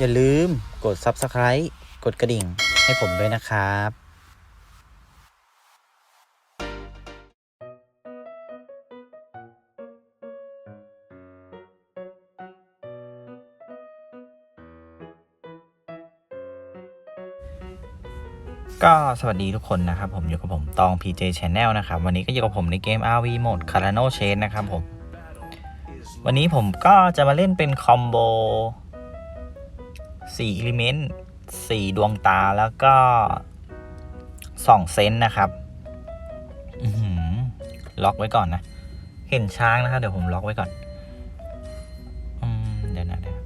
อย่าลืมกด Subscribe กดกระดิ่งให้ผมด้วยนะครับก็สวัสดีทุกคนนะครับ ผมอยู่กับผมตอง PJ Channel นะครับ วันนี้ก็อยู่กับผมในเกม RV Mode Carano Chain นะครับผม วันนี้ผมก็จะมาเล่นเป็นคอมโบ 4 Element 4ดวงตาแล้วก็2เซนนะครับล็อกไว้ก่อนนะ เห็นช้างนะครับ เดี๋ยวผมล็อกไว้ก่อนอเดี๋ยวนะเดี๋ยว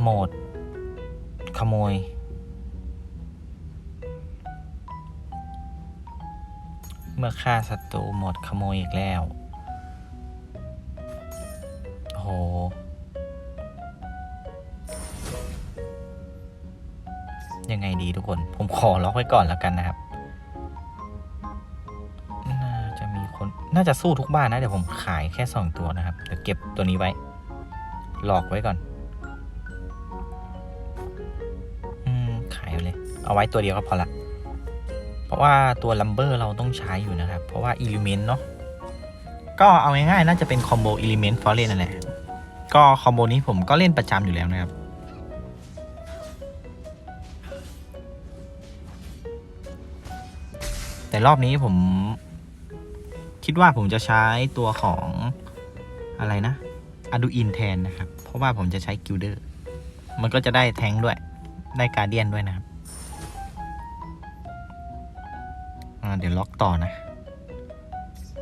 โหมด ขโมย เมื่อฆ่าศัตรูหมดขโมยอีกแล้ว ทุกคน ผมขอล็อกไว้ก่อนแล้วกันนะครับ น่าจะมีคน น่าจะสู้ทุกบ้านนะ เดี๋ยวผมขายแค่สองตัวนะครับ เดี๋ยวเก็บตัวนี้ไว้ หลอกไว้ก่อน อืม ขายเลย เอาไว้ตัวเดียวก็พอละ เพราะว่าตัวลัมเบอร์เราต้องใช้อยู่นะครับ เพราะว่าอิเลเมนต์เนาะ ก็เอาง่ายๆ น่าจะเป็นคอมโบอิเลเมนต์ฟอร์เรนนั่นแหละ ก็คอมโบนี้ผมก็เล่นประจำอยู่แล้วนะครับ แต่รอบนี้ผมคิดว่าผมจะใช้ตัวของอะไรนะอ d ดูอินแทนนะครับ เพราะว่าผมจะใช้กิลเดอร์มันก็จะได้แทงด้วย ได้การเดียนด้วยนะครับเดี๋ยวล็อกต่อนะ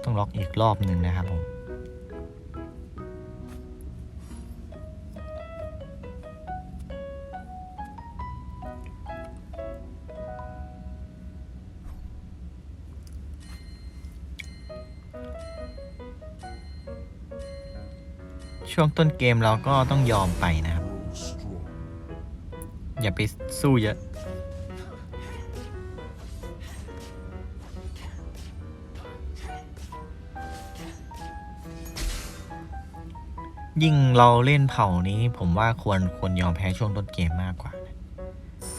ต้องล็อกอีกรอบหนึ่งนะครับผม ช่วงต้นเกมเราก็ต้องยอมไปนะครับ อย่าไปสู้เยอะ ยิ่งเราเล่นเผ่านี้ผมว่าควรควรยอมแพ้ช่วงต้นเกมมากกว่า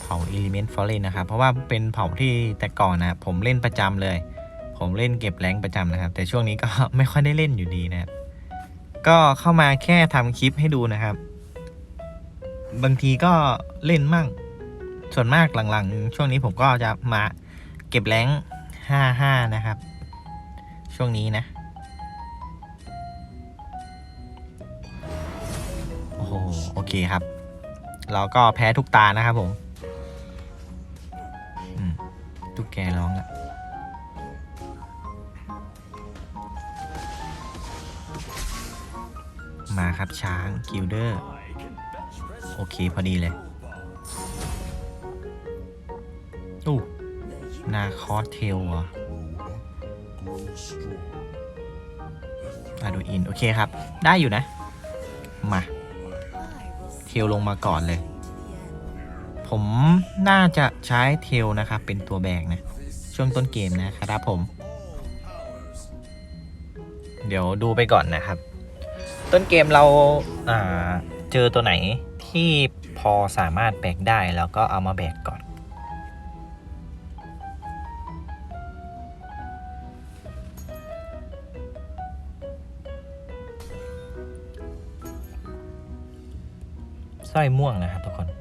เผ่า Element f o r e n นะครับ เพราะว่าเป็นเผ่าที่แต่ก่อนนะผมเล่นประจำเลย ผมเล่นเก็บแรงประจำนะครับ แต่ช่วงนี้ก็ไม่ค่อยได้เล่นอยู่ดีนะครับ ก็เข้ามาแค่ทำคลิปให้ดูนะครับ บางทีก็เล่นมั่ง ส่วนมากหลังๆ ช่วงนี้ผมก็จะมาเก็บแรงห้าห้านะครับ ช่วงนี้นะ โอ้โห โอเคครับ เราก็แพ้ทุกตานะครับผมอืมตุ๊กแกร้องละ มาครับช้างกิลเดอร์ โอเคพอดีเลยอู้นาคอสเทลเหรออะดูอิน โอเคครับ ได้อยู่นะ มา เทลลงมาก่อนเลย ผมน่าจะใช้เทลนะครับ เป็นตัวแบกนะ ช่วงต้นเกมนะครับผม เดี๋ยวดูไปก่อนนะครับ ต้นเกมเราเจอตัวไหนที่พอสามารถแบกได้แล้วก็เอามาแบกก่อน สร้อยม่วงนะครับทุกคน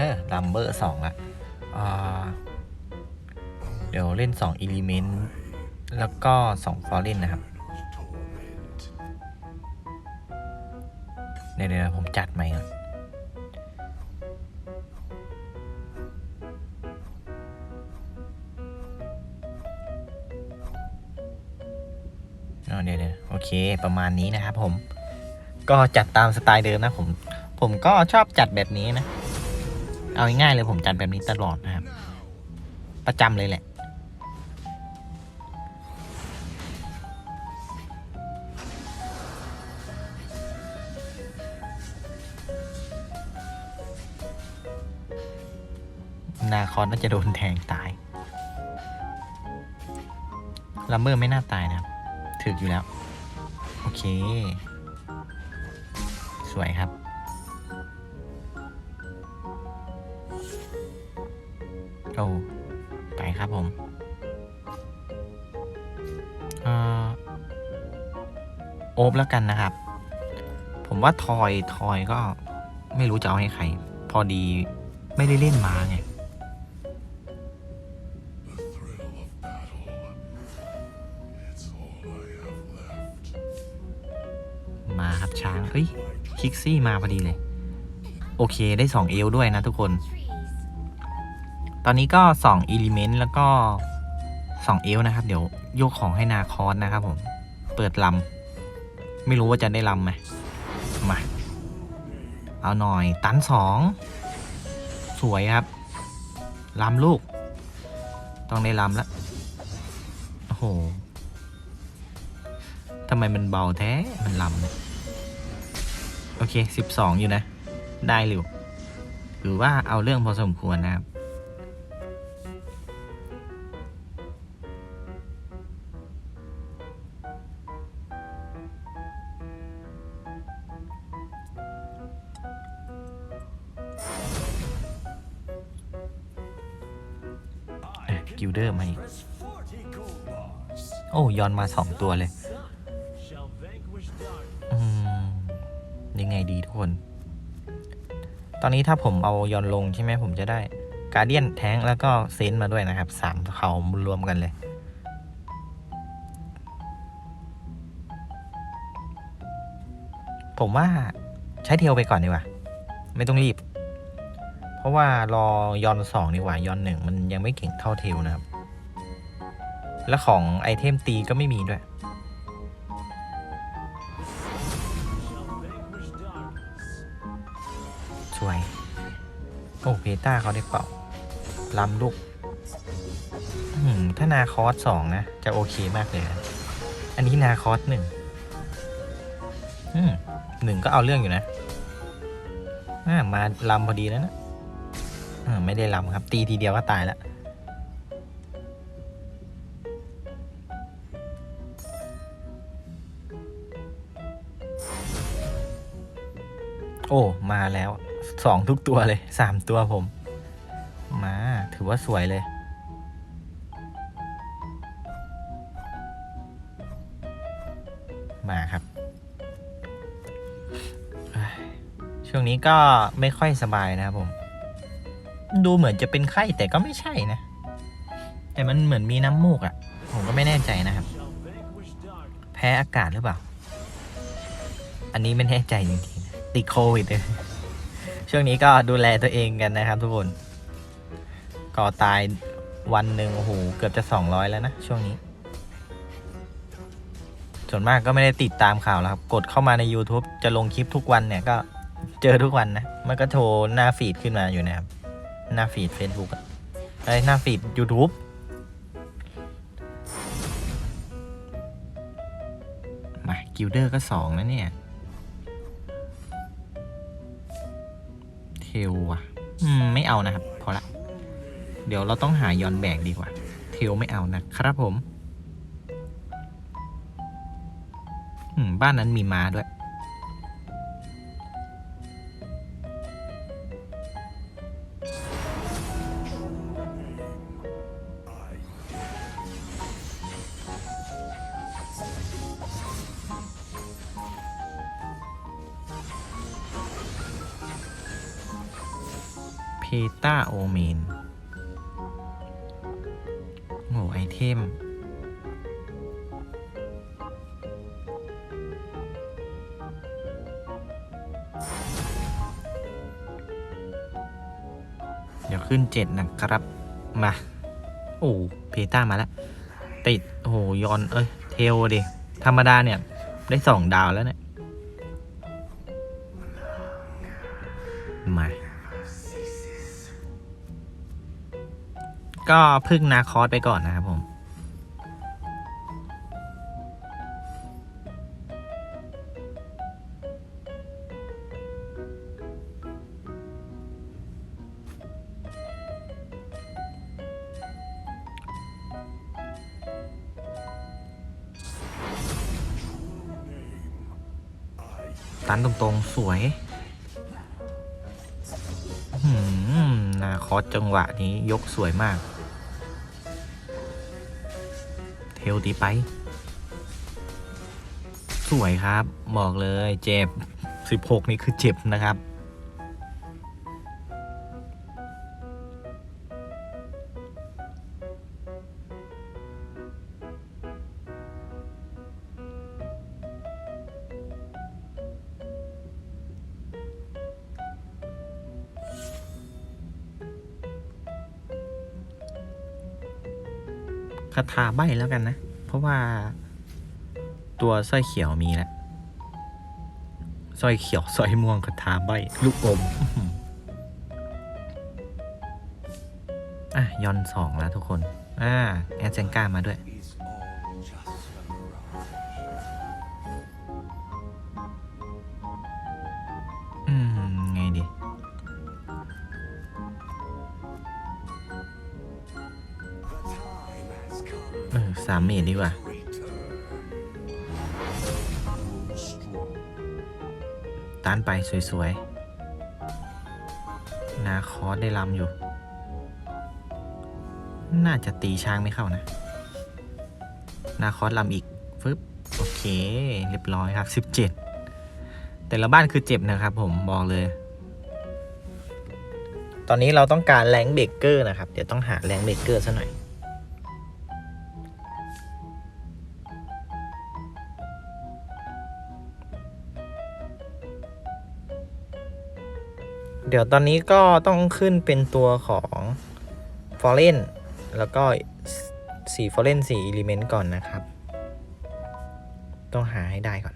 ออลัมเบอร์สองละเดี๋ยวเล่นสองอิเลเมนต์แล้วก็สองฟอร์เรนนะครับ เดี๋ยวผมจัดใหม่ก่อนเดี๋ยวเดี๋ยวโอเค ประมาณนี้นะครับผม ก็จัดตามสไตล์เดิมนะผม ผมก็ชอบจัดแบบนี้นะ เอาง่ายๆเลยผมจัดแบบนี้ตลอดนะครับ ประจำเลยแหละนาคอนน่าจะโดนแทงตายลัมเบอร์ไม่น่าตายนะถึกอยู่แล้ว โอเค สวยครับ โอ้ไปครับผมเอ่อโอบแล้วกันนะครับ ผมว่าทอยทอยก็ไม่รู้จะเอาให้ใคร พอดีไม่ได้เล่นม้าไงมาครับช้างเฮ้ยคิกซี่มาพอดีเลย โอเคได้2เอลด้วยนะทุกคน ตอนนี้ก็2อิลิเมนต์แล้วก็ 2 เอลนะครับ เดี๋ยวโยกของให้นาคอสนะครับผม เปิดลำ ไม่รู้ว่าจะได้ลำไหมมา เอาหน่อยตันสอง สวยครับลำลูก ต้องได้ลำแล้วโอ้โหทำไมมันเบาแท้ มันลำเนี่ยโอเคสิบสองอยู่นะ ได้หรือหรือว่าเอาเรื่องพอสมควรนะครับ อนมาสองตัวเลยอืมยังไงดีทุกคน ตอนนี้ถ้าผมเอายอนลงใช่ไหมผมจะได้การเดียนแท้งแล้วก็เซนต์มาด้วยนะครับสามเขารวมกันเลยผมว่าใช้เทลไปก่อนดีกว่า ไม่ต้องรีบ เพราะว่ารอยอนสองดีกว่ายอนหนึ่งมันยังไม่เก่งเท่าเทลนะครับ และของไอเทมตีก็ไม่มีด้วย สวย โอ้เพต้าเขาได้เป่าลำลูกถ้านาคอสสองนะ จะโอเคมากเลยนะอันนี้นาคอสหนึ่งหนึ่งก็เอาเรื่องอยู่นะมาลำพอดีแล้วนะไม่ได้ลำครับ ตีทีเดียวก็ตายแล้ว โอ้ มาแล้วสองทุกตัวเลยสามตัวผม มาถือว่าสวยเลย มาครับ ช่วงนี้ก็ไม่ค่อยสบายนะครับผม ดูเหมือนจะเป็นไข้แต่ก็ไม่ใช่นะ แต่มันเหมือนมีน้ำมูกอะ่ะ ผมก็ไม่แน่ใจนะครับ แพ้อากาศหรือเปล่า อันนี้ไม่แน่ใจจริงๆนะ ติดโควิดเลยช่วงนี้ก็ดูแลตัวเองกันนะครับทุกคนก่อตายวันหนึ่งโอ้โหเกือบจะสองร้อยแล้วนะช่วงนี้ ส่วนมากก็ไม่ได้ติดตามข่าวแล้วครับ กดเข้ามาใน YouTube จะลงคลิปทุกวันเนี่ยก็เจอทุกวันนะ มันก็โชว์หน้าฟีดขึ้นมาอยู่นะครับ หน้าฟีด Facebook ไอ้หน้าฟีด YouTube มากิลเดอร์ก็สองแล้วเนี่ย เทลว่ะ อืม ไม่เอานะครับ พอละ เดี๋ยวเราต้องหายอนแบกดีกว่า เทลไม่เอานะครับผม อืม บ้านนั้นมีม้าด้วย ต้ามาแล้ว ติด โอ้โหยอน เอ้ย เทลดิ ธรรมดาเนี่ย ได้สองดาวแล้วเนี่ย มา ก็พึ่งนาคอสไปก่อนนะครับผม สวยหืมนาคอสจังหวะนี้ยกสวยมาก เทลตีไป สวยครับ บอกเลยเจ็บ 16 นี่คือเจ็บนะครับ คาถาใบแล้วกันนะ เพราะว่าตัวสร้อยเขียวมีแล้วสร้อยเขียวสร้อยม่วงคาถาใบลูกอมอะยอนสองแล้วทุกคน อ่า แอดเซนก้ามาด้วย อสามเมตรดีกว่า to return. Grow strong. ต้านไปสวยๆ นาคอสได้ลำอยู่ น่าจะตีช้างไม่เข้านะ นาคอสลำอีกฟึบโอเค เรียบร้อยครับ 17 แต่ละบ้านคือเจ็บนะครับผมบอกเลย ตอนนี้เราต้องการแรงเบรกเกอร์นะครับ เดี๋ยวต้องหาแรงเบรกเกอร์ซะหน่อย เดี๋ยวตอนนี้ก็ต้องขึ้นเป็นตัวของฟอร์เรนแล้วก็สีฟอร์เรนสีอิเลเมนต์ก่อนนะครับ ต้องหาให้ได้ก่อน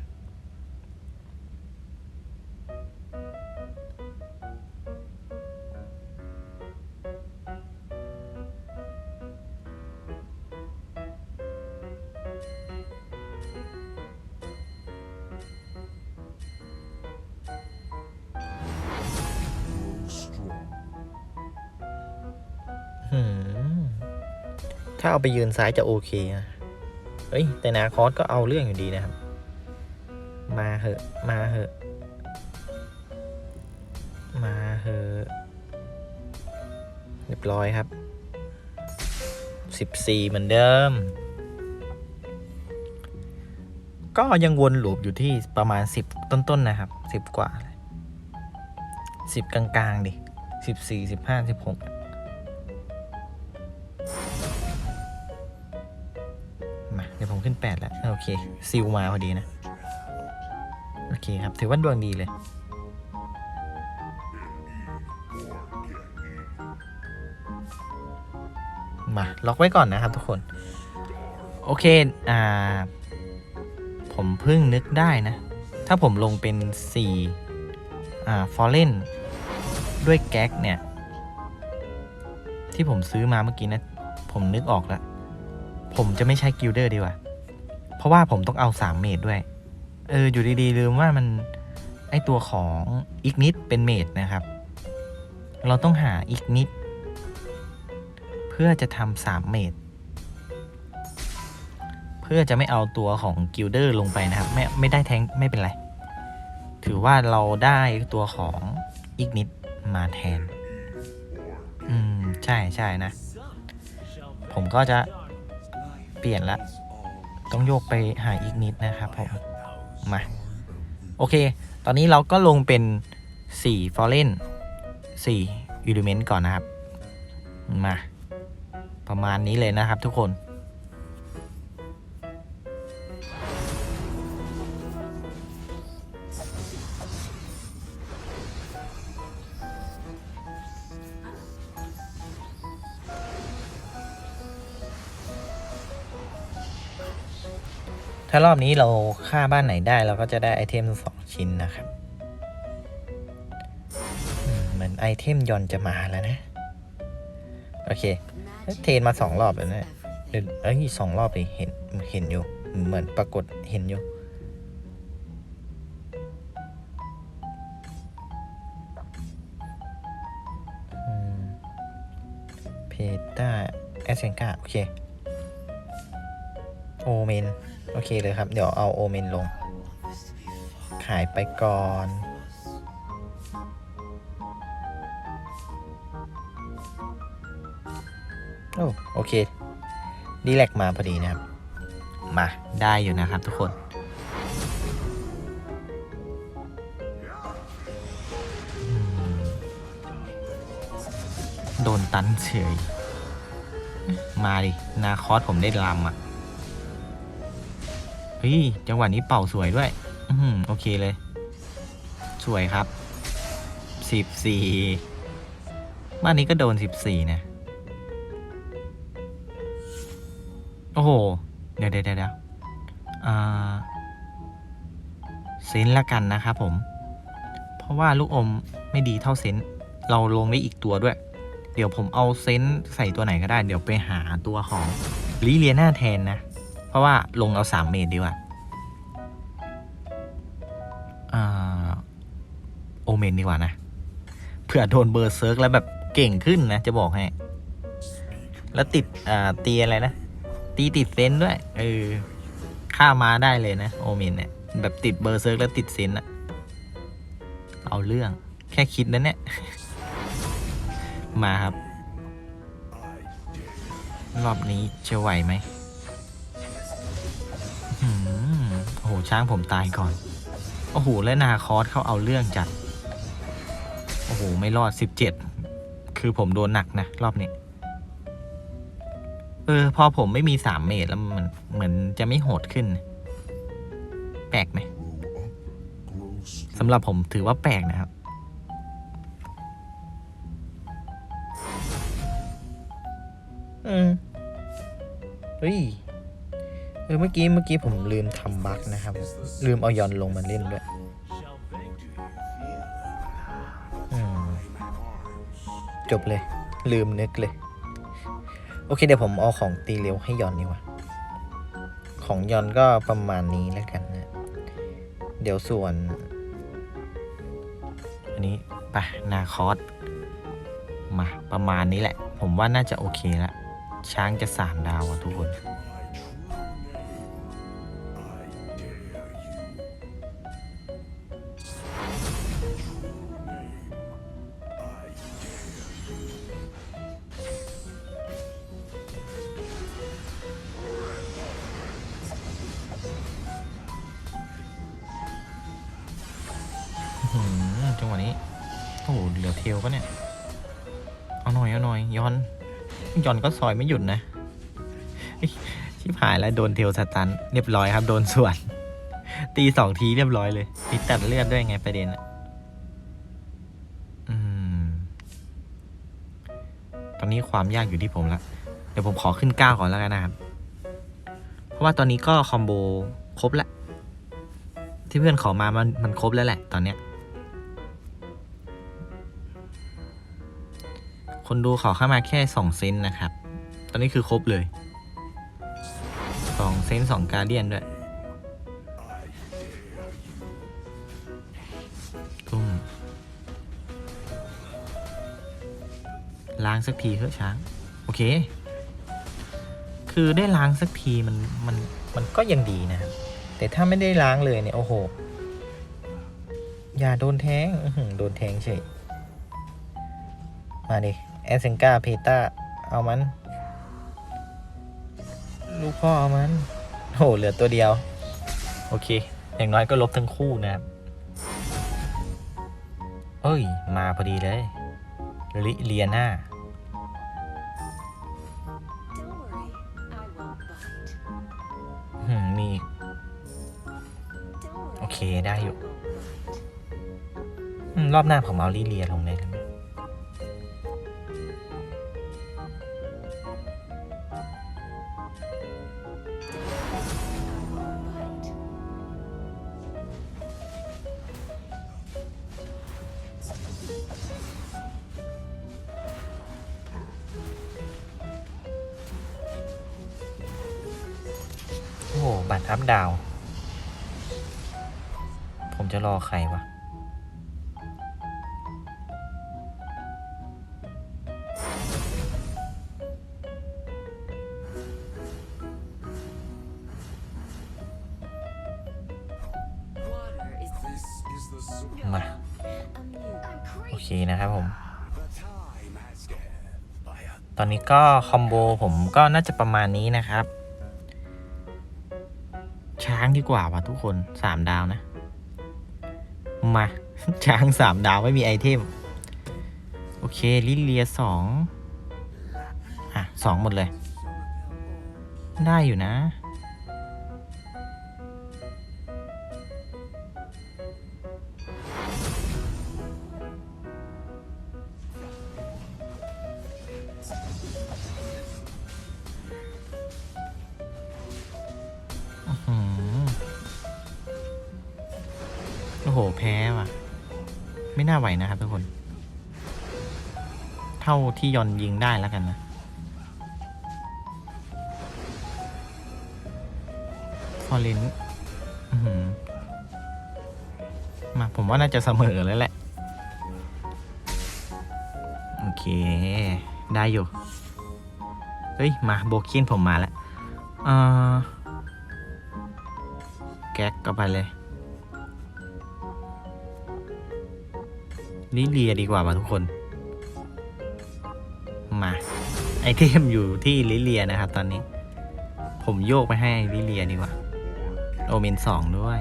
ถ้าเอาไปยืนซ้ายจะโอเคเฮ้ย แต่นาคอสก็เอาเรื่องอยู่ดีนะครับ มาเหอะ มาเหอะ มาเหอะเรียบร้อยครับ 14 เหมือนเดิม ก็ยังวนหลูปอยู่ที่ประมาณ 10 ต้นๆนนะครับ 10 กว่า 10 กลางๆ ดิ 14 15 16 อเค ซิลมาพอดีนะ โอเคครับ ถือว่าดวงดีเลย มา ล็อกไว้ก่อนนะครับทุกคน โอเค อ่า ผมเพิ่งนึกได้นะ ถ้าผมลงเป็น4อ่าฟอร์เรนด้วยแก๊กเนี่ย ที่ผมซื้อมาเมื่อกี้นะ ผมนึกออกแล้ว ผมจะไม่ใช้กิลเดอร์ดีกว่า เพราะว่าผมต้องเอา 3 เมดด้วย เออ อยู่ดีๆ ลืมว่ามัน ไอตัวของอีกนิดเป็นเมดนะครับ เราต้องหาอีกนิด เพื่อจะทำสามเมดเพื่อจะไม่เอาตัวของกิลเดอร์ลงไปนะครับ ไม่ไม่ได้แทงไม่เป็นไร ถือว่าเราได้ตัวของอีกนิดมาแทน อืม ใช่ใช่นะ ผมก็จะเปลี่ยนละ ต้องโยกไปหาอีกนิดนะครับผมมา โอเค ตอนนี้เราก็ลงเป็น4 foreign 4 element ก่อนนะครับ มา ประมาณนี้เลยนะครับทุกคน ถ้ารอบนี้เราฆ่าบ้านไหนได้เราก็จะได้ไอเทมสองชิ้นนะครับเหมือนไอเทมยอนจะมาแล้วนะ โอเค เทนมาสองรอบแล้วนะเดี๋ยวเอ้ยสองรอบเลยเห็นเห็นอยู่ เหมือนปรากฏเห็นอยู่เพต้าแอสเซนกาโอเค โอเมน โอเคเลยครับ เดี๋ยวเอาโอเมนลง ขายไปก่อนโอ้โอเคดีแลกมาพอดีนะครับ มาได้อยู่นะครับทุกคนโดนตันเฉย มาดิ นาคอสผมได้ลำอะ ฮ้ย จังหวะนี้เป่าสวยด้วย อืมโอเคเลย สวยครับสิบสี่บ้านนี้ก็โดนสิบสี่นะ โอ้โห เดี๋ยวเดี๋ยวเดี๋ยวอ่าเซนละกันนะครับผม เพราะว่าลูกอมไม่ดีเท่าเซนเราลงได้อีกตัวด้วย เดี๋ยวผมเอาเซนใส่ตัวไหนก็ได้ เดี๋ยวไปหาตัวของลิเลียนาแทนนะ ราะว่าลงเอาสามเมตรดีกว่าอ่าโอเมนดีกว่านะ เผื่อโดนเบอร์เซิร์กแล้วแบบเก่งขึ้นนะ จะบอกให้ แล้วติดอ่าตีอะไรนะ ตีติดเซนด้วยเออฆ่ามาได้เลยนะ โอเมนเนี่ย แบบติดเบอร์เซิร์กแล้วติดเซนอะเอาเรื่องแค่คิดนะเนี่ย มาครับ รอบนี้จะไหวไหม ช้างผมตายก่อน โอ้โห และนาคอสเขาเอาเรื่องจัด โอ้โห ไม่รอดสิบเจ็ดคือผมโดนหนักนะ รอบนี้ เออ พอผมไม่มีสามเมตรแล้วมันเหมือนจะไม่โหดขึ้น แปลกไหมสำหรับผมถือว่าแปลกนะครับอืมเฮ้ย เออเมื่อกี้เมื่อกี้ผมลืมทำบั๊กนะครับ ลืมเอายอนลงมาเล่นด้วยจบเลย ลืมนึกเลย โอเคเดี๋ยวผมเอาของตีเร็วให้ยอนดีกว่า ของยอนก็ประมาณนี้แล้วกันนะ เดี๋ยวส่วน อันนี้ไปนาคอสมาประมาณนี้แหละ ผมว่าน่าจะโอเคละช้างจะสามดาวอะทุกคน จังหวะนี้โอ้โหเหลือเทลก็เนี่ย เอาหน่อยเอาหน่อยย้อน ย้อนก็ซอยไม่หยุดนะ ชิบหายแล้วโดนเทลสตัน เรียบร้อยครับโดนส่วน ตีสองทีเรียบร้อยเลยมีตัดเลือดด้วยไงประเด็นอะอืมตอนนี้ความยากอยู่ที่ผมละ เดี๋ยวผมขอขึ้นก้าวก่อนแล้วกันนะครับ เพราะว่าตอนนี้ก็คอมโบครบแล้วที่เพื่อนขอมามันมันครบแล้วแหละตอนเนี้ย คนดูขอเข้ามาแค่สองเซนนะครับ ตอนนี้คือครบเลยสองเซนต์สองการเดียนด้วยตุ้มล้างสักทีเถอะช้าง โอเค คือได้ล้างสักทีมันมันมันก็ยังดีนะครับ แต่ถ้าไม่ได้ล้างเลยเนี่ยโอ้โห อย่าโดนแทงโดนแทงเฉยมาดิ แอสเซนกาเพตาเอามัน ลูกพ่อเอามันโหเหลือตัวเดียว โอเค อย่างน้อยก็ลบทั้งคู่นะครับ เอ้ย มาพอดีเลยลิเลียนาหืมมี โอเคได้อยู่ รอบหน้าผมเอาลิเลียลงเลย อ้โหบัตรอัพดาว ผมจะรอใครวะมาโอเคนะครับผม ตอนนี้ก็คอมโบผมก็น่าจะประมาณนี้นะครับางดีกว่าว่ะทุกคนสามดาวนะ มา ช้างสามดาวไม่มีไอเทม โอเค ลิเลียสองอะสองหมดเลย ได้อยู่นะ โหแพ้ว่ะ ไม่น่าไหวนะครับทุกคน เท่าที่ยอนยิงได้แล้วกันนะฟอร์เรนมาผมว่าน่าจะเสมอแล้วแหละ โอเค ได้อยู่ เฮ้ย มาโบกินผมมาแล้วแก๊กก็ไปเลย ลิเลียดีกว่ามาทุกคน มา ไอเทมอยู่ที่ลิเลียนะครับ ตอนนี้ ผมโยกไปให้ลิเลียดีกว่า โอเมนสองด้วย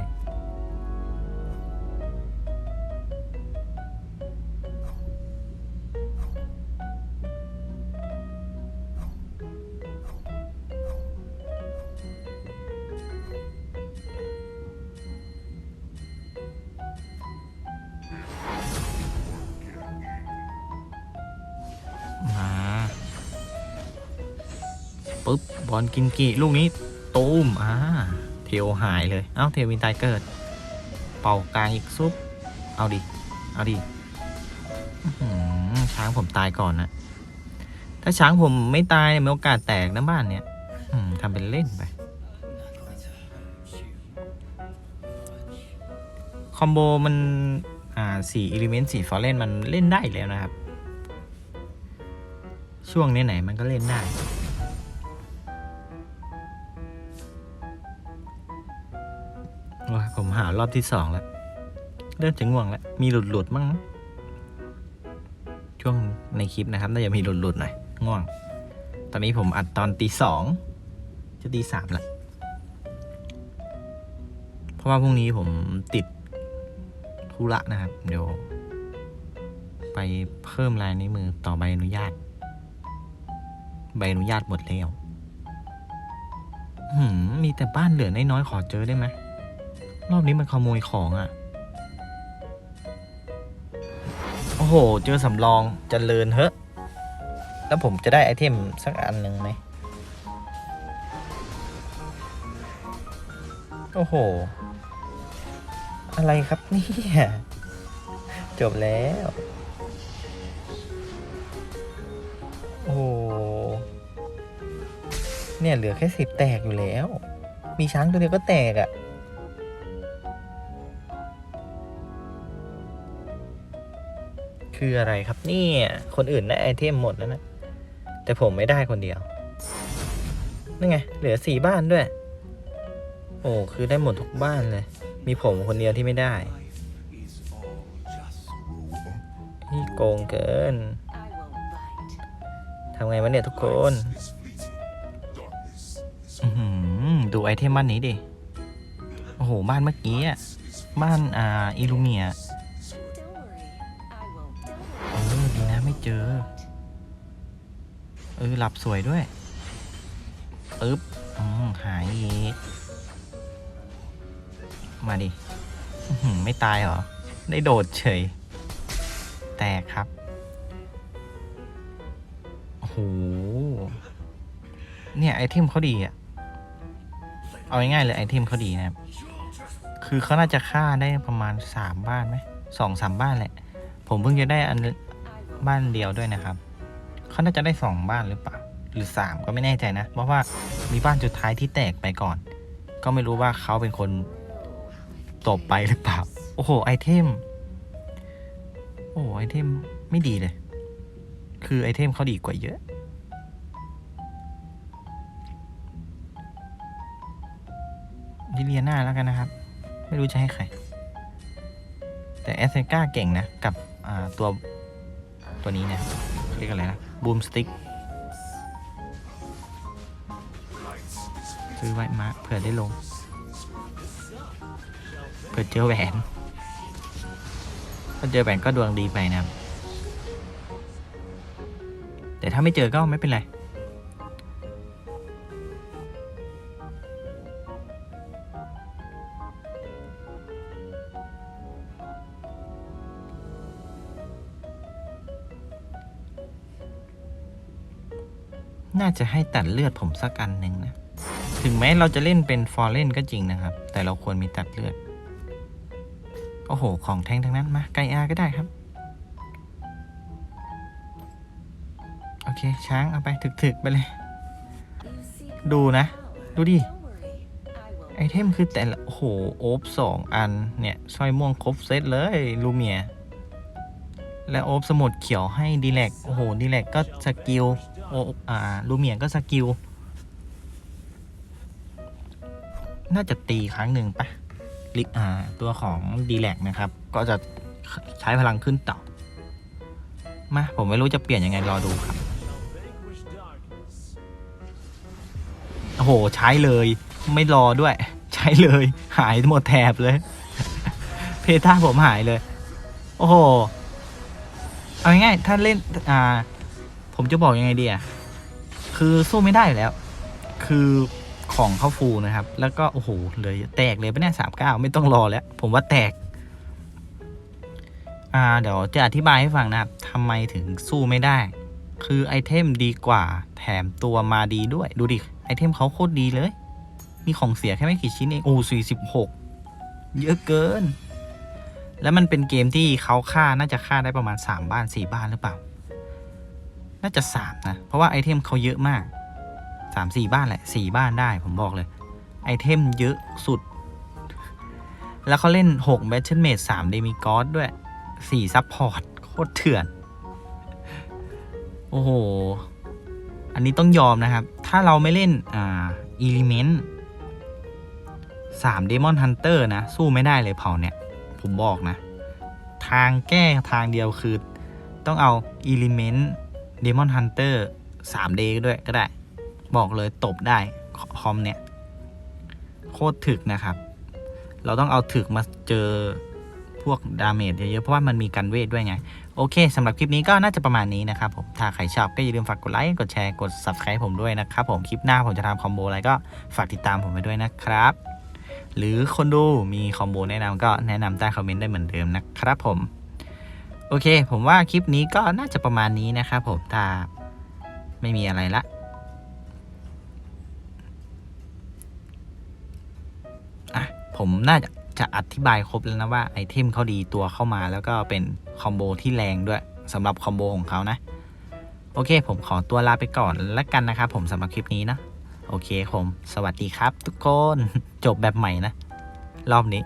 ลกินกีลูกนี้ตูมอ่าเทลหายเลย เอ้าเทลวินตายเกิด เป่ากลางอีกซุป เอาดิ เอาดิช้างผมตายก่อนนะ ถ้าช้างผมไม่ตายมีโอกาสแตกนะบ้านเนี่ยทำเป็นเล่นไป คอมโบมัน อ่าสี่อิเลเมนต์สี่ฟอร์เรนมันเล่นได้แล้วนะครับ ช่วงนี้ไหนมันก็เล่นได้ หารอบที่สองแล้วเริ่มจะง่วงแล้ว มีหลุดหลุดๆมั้งช่วงในคลิปนะครับน่าจะมีหลุดหลุดๆหน่อยง่วง ตอนนี้ผมอัดตอนตีสองจะตีสามแล้วเพราะว่าพรุ่งนี้ผมติดธุระนะครับ เดี๋ยว ไปเพิ่มลายในวมือต่อใบอนุญาต ใบอนุญาตหมดแล้วมมีแต่บ้านเหลือน้อยๆขอเจอได้ไหม รอบนี้มันขโมยของอะ่ะ โอ้โห เจอสำรองจเจริญเฮ้อะแล้วผมจะได้ไอเทมสักอันหนึ่งไหม โอ้โห อะไรครับเนี่ยจบแล้ว โอ้โหเนี่ยเหลือแค่สิบแตกอยู่แล้ว มีช้างตัวเดียวก็แตกอะ่ะ คืออะไรครับเนี่ย คนอื่นได้ไอเทมหมดแล้วนะ แต่ผมไม่ได้คนเดียว นั่นไง เหลือสี่บ้านด้วย โอ้ คือได้หมดทุกบ้านเลย มีผมคนเดียวที่ไม่ได้ is all just roll up. ที่โกงเกิน ทำไงวะเนี่ยทุกคนดูไอเทมบ้านนี้ดิ โอ้โห บ้านเมื่อกี้อะบ้านอ่า อิลูเมีย เจอ เออ หลับสวยด้วยปึ๊บอืมหายอีกมาดิไม่ตายเหรอ ได้โดดเฉย แตกครับ โอ้โห เนี่ยไอเทมเขาดีอะเอาง่ายๆเลยไอเทมเขาดีนะครับ คือเขาน่าจะฆ่าได้ประมาณสามบ้านไหมสองสามบ้านแหละ ผมเพิ่งจะได้อัน บ้านเดียวด้วยนะครับเขาน่าจะได้สองบ้านหรือเปล่า หรือสามก็ไม่แน่ใจนะ เพราะว่ามีบ้านสุดท้ายที่แตกไปก่อน ก็ไม่รู้ว่าเขาเป็นคนตบไปหรือเปล่า โอ้โห ไอเทม โอ้โห ไอเทมไม่ดีเลย คือไอเทมเขาดีกว่าเยอะ ลิเลียนาแล้วกันนะครับ ไม่รู้จะให้ใคร แต่แอสเซกาเก่งนะ กับอ่าตัว ตัวนี้เนี่ยเรียกอะไรนะบูมสติ๊กซื้อไว้มาเผื่อได้ลง เผื่อเจอแหวนถ้าเจอแหวนก็ดวงดีไปนะแต่ถ้าไม่เจอก็ไม่เป็นไร น่าจะให้ตัดเลือดผมสักอันหนึ่งนะ ถึงแม้เราจะเล่นเป็นฟอร์เรนก็จริงนะครับ แต่เราควรมีตัดเลือด โอ้โห ของแทงทั้งนั้น มาไกอาก็ได้ครับ โอเค ช้างเอาไปถึกๆ ไปเลย ดูนะ ดูดิ ไอเทมคือแต่ละโอ้โห โอบสองอันเนี่ยสร้อยม่วงครบเซตเลย ลูเมีย และโอบสมุดเขียวให้ดีแลกโอ้โหดีแลกก็สกิลโอบอ่าลูเมียก็สกิล น่าจะตีครั้งหนึ่งปะลิอ่าตัวของดีแลกนะครับ ก็จะใช้พลังขึ้นต่อมาผมไม่รู้จะเปลี่ยนยังไงรอดูครับ โอ้โห ใช้เลย ไม่รอด้วย ใช้เลย หายหมดแถบเลย เพท่าผมหายเลย โอ้โห เอาง่ายๆถ้าเล่นอ่า ผมจะบอกยังไงดีอะคือสู้ไม่ได้อยู่แล้ว คือของเข้าฟูนะครับ แล้วก็โอ้โหเลยแตกเลยปะเนี่ยสามเก้าไม่ต้องรอแล้ว ผมว่าแตก อ่า เดี๋ยวจะอธิบายให้ฟังนะครับทำไมถึงสู้ไม่ได้ คือไอเทมดีกว่า แถมตัวมาดีด้วย ดูดิ ไอเทมเขาโคตรดีเลย มีของเสียแค่ไม่กี่ชิ้นเอง โอ้สี่สิบหกเยอะเกิน แล้วมันเป็นเกมที่เขาฆ่าน่าจะฆ่าได้ประมาณสามบ้านสี่บ้านหรือเปล่า น่าจะสามนะ เพราะว่าไอเทมเขาเยอะมากสามสี่บ้านแหละสี่บ้านได้ผมบอกเลย ไอเทมเยอะสุด แล้วเขาเล่นหกแบทเทิลเมดสามเดมิกอสด้วยสี่ซัพพอร์ตโคตรเถื่อน โอ้โห อันนี้ต้องยอมนะครับ ถ้าเราไม่เล่นอ่าอิเลเมนต์สามเดมอนฮันเตอร์นะ สู้ไม่ได้เลยเผ่าเนี่ย ผมบอกนะ ทางแก้ทางเดียวคือ ต้องเอาอิเลเมนต์เดมอนฮันเตอร์สามเดด้วยก็ได้ บอกเลยตบได้คอมเนี่ย โคตรถึกนะครับ เราต้องเอาถึกมาเจอพวกดาเมจเยอะๆ เพราะว่ามันมีกันเวทด้วยไง โอเคสำหรับคลิปนี้ก็น่าจะประมาณนี้นะครับผม ถ้าใครชอบก็อย่าลืมฝากกดไลค์ กดแชร์ กด subscribe ผมด้วยนะครับผม คลิปหน้าผมจะทำคอมโบอะไรก็ฝากติดตามผมไปด้วยนะครับ หรือคนดูมีคอมโบแนะนำก็แนะนำใต้คอมเมนต์ได้เหมือนเดิมนะครับผม โอเค ผมว่าคลิปนี้ก็น่าจะประมาณนี้นะครับผมถ้าไม่มีอะไรละ อะ ผมน่าจะจะอธิบายครบแล้วนะว่าไอเทมเขาดีตัวเข้ามาแล้วก็เป็นคอมโบที่แรงด้วยสำหรับคอมโบของเขานะ โอเค ผมขอตัวลาไปก่อนแล้วกันนะครับผมสำหรับคลิปนี้นะ โอเคผม สวัสดีครับทุกคน จบแบบใหม่นะ รอบนี้